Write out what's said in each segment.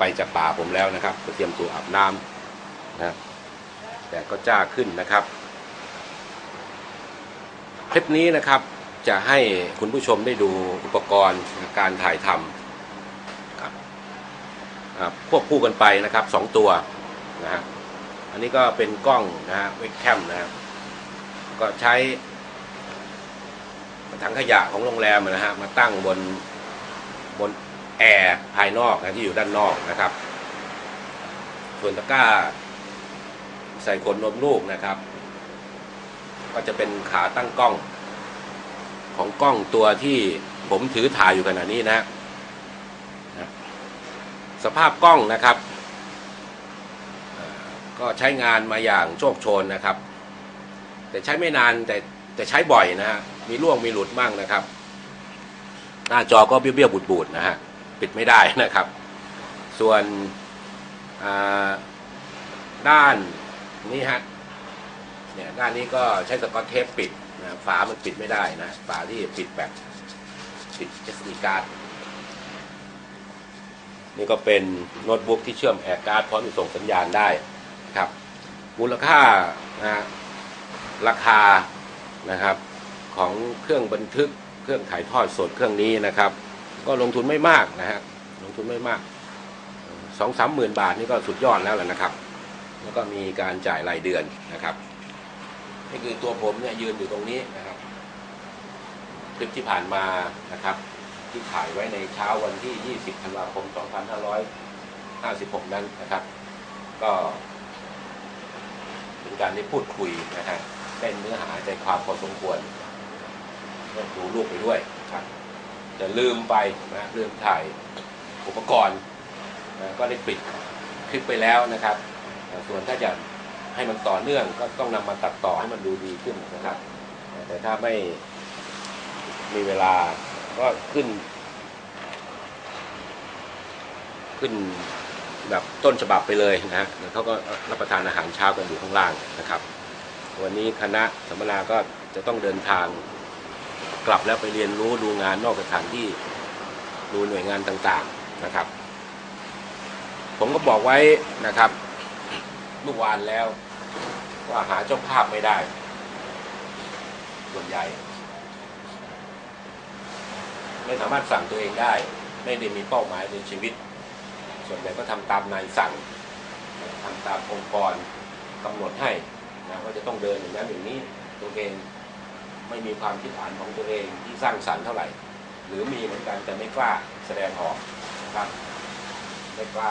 ไปจากป่าผมแล้วนะครับก็เตรียมตัวอาบน้ำนะแต่ก็จ้าขึ้นนะครับ คลิปนี้นะครับจะให้คุณผู้ชมได้ดูอุปกรณ์การถ่ายทำครับควบคู่กันไปนะครับสองตัวนะฮะอันนี้ก็เป็นกล้องนะฮะเวกแคมนะครับก็ใช้ถังขยะของโรงแรมนะฮะมาตั้งบนบน แอร์ภายนอกนะที่อยู่ด้านนอกนะครับ ส่วนตะกร้า ใส่ขนนมลูกนะครับ ก็จะเป็นขาตั้งกล้อง ของกล้องตัวที่ผมถือถ่ายอยู่ขณะนี้นะนะสภาพกล้องนะครับ ก็ใช้งานมาอย่างโชคโชนนะครับ แต่ใช้ไม่นานแต่แต่ใช้บ่อยนะฮะมีร่วงมีหลุดมั่งนะครับ หน้าจอก็เบี้ยวๆบูดๆนะฮะ ปิดไม่ได้นะครับ ส่วนด้านนี้ฮะเนี่ยด้านนี้ก็ใช้สกอตเทปปิดนะฝามันปิดไม่ได้นะฝาที่ปิดแบบปิด SD การ์ดนี่ก็เป็นโน้ตบุ๊กที่เชื่อมแอร์การ์ดพร้อมส่งสัญญาณได้ครับมูลค่านะราคานะครับของเครื่องบันทึกเครื่องถ่ายทอดสดเครื่องนี้นะครับ ก็ลงทุนไม่มากนะฮะลงทุนไม่มากสองสามหมื่นบาทนี่ก็สุดยอดแล้วแหละนะครับ แล้วก็มีการจ่ายรายเดือนนะครับนี่คือตัวผมเนี่ยยืนอยู่ตรงนี้นะครับคลิปที่ผ่านมานะครับ ที่ถ่ายไว้ในเช้าวันที่ 20 ธันวาคม 2556 นั้นนะครับ ก็เป็นการได้พูดคุยนะฮะได้เนื้อหาใจความพอสมควรก็ดูรูปไปด้วยครับ แต่ลืมไปนะลืมถ่ายอุปกรณ์นะก็ได้ปิดคลิปไปแล้วนะครับ ส่วนถ้าจะให้มันต่อเนื่องก็ต้องนำมาตัดต่อให้มันดูดีขึ้นนะครับ แต่ถ้าไม่มีเวลาก็ขึ้น ขึ้นแบบต้นฉบับไปเลยนะฮะแล้วเขาก็รับประทานอาหารเช้ากันอยู่ข้างล่างนะครับ วันนี้คณะสัมมนาก็จะต้องเดินทาง กลับแล้วไปเรียนรู้ดูงานนอกสถานที่ดูหน่วยงานต่างๆนะครับ ผมก็บอกไว้นะครับเมื่อวานแล้วว่าหาเจ้าภาพไม่ได้ ส่วนใหญ่ ไม่สามารถสั่งตัวเองได้ ไม่ได้มีเป้าหมายในชีวิต ส่วนใหญ่ก็ทำตามนายสั่งทำตามองค์กรกำหนดให้นะว่าจะต้องเดินอย่างนั้นอย่างนี้ตัวเอง ไม่มีความคิดอ่านของตัวเองที่สร้างสรรค์เท่าไหร่ หรือมีเหมือนกันแต่ไม่กล้าแสดงออกนะครับไม่กล้า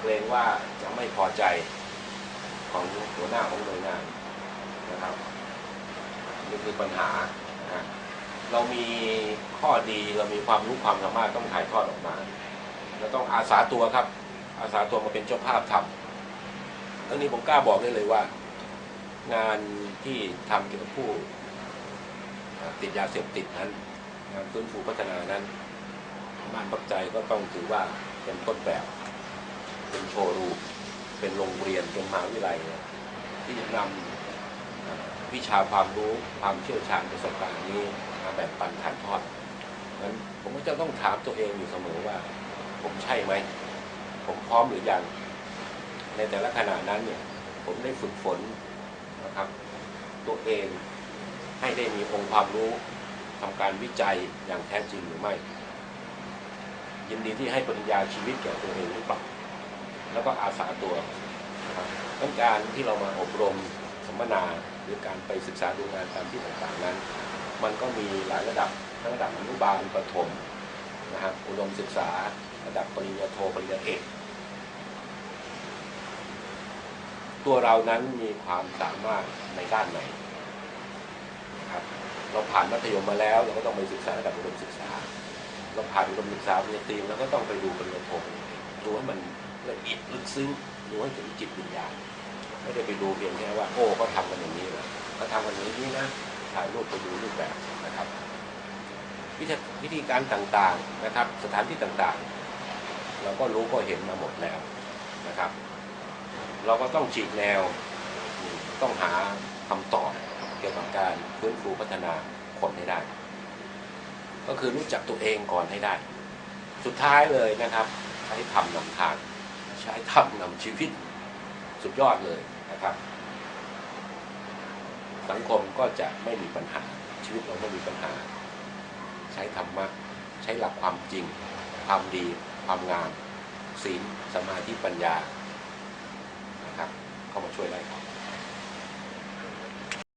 เกรงว่าจะไม่พอใจของหัวหน้าของหน่วยงานนะครับนี่คือปัญหานะเรามีข้อดีเรามีความรู้ความสามารถต้องถ่ายทอดออกมาเราต้องอาสาตัวครับ อาสาตัวมาเป็นเจ้าภาพทำทั้งนี้ผมกล้าบอกได้เลยว่า งานที่ทำเกี่ยวกับผู้ ติดยาเสพติดนั้น งานฟื้นฟูพัฒนานั้นบ้านปักใจก็ต้องถือว่าเป็นต้นแบบ เป็นโชว์รูมเป็นโรงเรียนเป็นมหาวิทยาลัยที่จะนำวิชาความรู้ความเชี่ยวชาญประสบการณ์นี้มาแบ่งปันถ่ายทอดนั้นผมก็จะต้องถามตัวเองอยู่เสมอว่า ผมใช่ไหม ผมพร้อมหรือยัง ในแต่ละขณะนั้นเนี่ยผมได้ฝึกฝนนะครับ ตัวเอง ให้ได้มีองค์ความรู้ทำการวิจัยอย่างแท้จริงหรือไม่ ยินดีที่ให้ปริญญาชีวิตแก่ตัวเองหรือเปล่าแล้วก็อาสาตัวนะครับต้องการที่เรามาอบรมสัมมนาหรือการไปศึกษาดูงานตามที่ต่างๆนั้น มันก็มีหลายระดับทั้งระดับอนุบาลประถมนะครับอุดมศึกษาระดับปริญญาโทปริญญาเอกตัวเรานั้นมีความสามารถในด้านไหน นะครับเราผ่านมัธยมมาแล้ว เราก็ต้องไปศึกษาระดับอุดมศึกษา เราผ่านอุดมศึกษาปริญญาตรีเราก็ต้องไปดูปริญญาโทดูให้มันละเอียดลึกซึ้งดูให้ถึงจิตวิญญาณไม่ได้ไปดูเพียงแค่ว่าโอ้เขาทำกันอย่างนี้เหรอเขาทำกันอย่างนี้นะถ่ายรูปไปดูรูปแบบนะครับวิธีการต่างๆนะครับ สถานที่ต่างๆ เราก็รู้ก็เห็นมาหมดแล้วนะครับ เราก็ต้องฉีกแนวต้องหาคำตอบ เกี่ยวกับการฟื้นฟูพัฒนาคนให้ได้ ก็คือรู้จักตัวเองก่อนให้ได้ สุดท้ายเลยนะครับถช้ธรรมนำทางใช้ธรรมนำชีวิตสุดยอดเลยนะครับ สังคมก็จะไม่มีปัญหาชีวิตเราไม่มีปัญหา ใช้ธรรมะใช้หลักความจริง ความดี ความงามศีลสมาธิปัญญานะครับเข้ามาช่วยได้ครับ